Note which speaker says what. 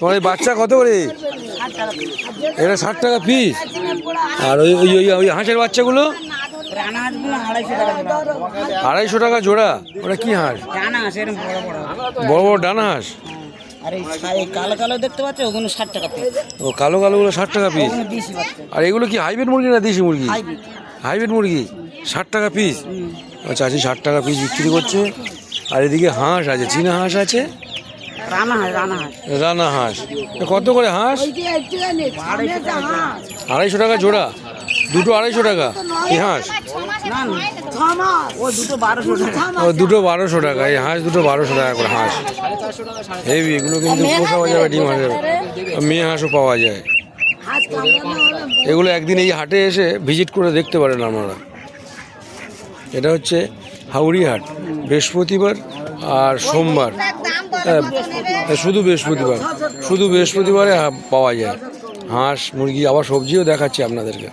Speaker 1: তোমার এই বাচ্চা কত করে? এটা ষাট টাকা পিস আর ওই ওই ওই ওই হাঁসের বাচ্চাগুলো?
Speaker 2: আড়াইশো টাকা জোড়া।
Speaker 1: ওটা কি হাঁস?
Speaker 2: বড় বড়
Speaker 1: ডানা হাঁস।
Speaker 2: দেখতে পাচ্ছ
Speaker 1: ও, কালো কালোগুলো ষাট টাকা পিস আর এগুলো কি হাইব্রিড মুরগি না দেশি মুরগি?
Speaker 2: হাইব্রিড
Speaker 1: মুরগি। ষাট টাকা পিস আচ্ছা আছি ষাট টাকা পিস বিক্রি করছে। আর এদিকে হাঁস আছে, চীনা হাঁস আছে।
Speaker 2: রানা হাঁস রানা হাঁস?
Speaker 1: রানা হাঁস এ কত করে হাঁস। আড়াইশো টাকা জোড়া। দুটো আড়াইশো টাকা। এই হাঁস?
Speaker 2: ও দুটো বারোশো টাকা।
Speaker 1: এই হাঁস দুটো বারোশো টাকা করে হাঁস। হেভি এগুলো কিন্তু পোষাও যাবে ডিম হাঁসের মেয়ে হাঁসও পাওয়া যায়। এগুলো একদিন এই হাটে এসে ভিজিট করে দেখতে পারেন আপনারা। এটা হচ্ছে হাউড়ি হাট বৃহস্পতিবার আর সোমবার। শুধু বৃহস্পতিবার। শুধু বৃহস্পতিবারে পাওয়া যায়। হাঁস মুরগি আবার সবজিও দেখাচ্ছি আপনাদেরকে।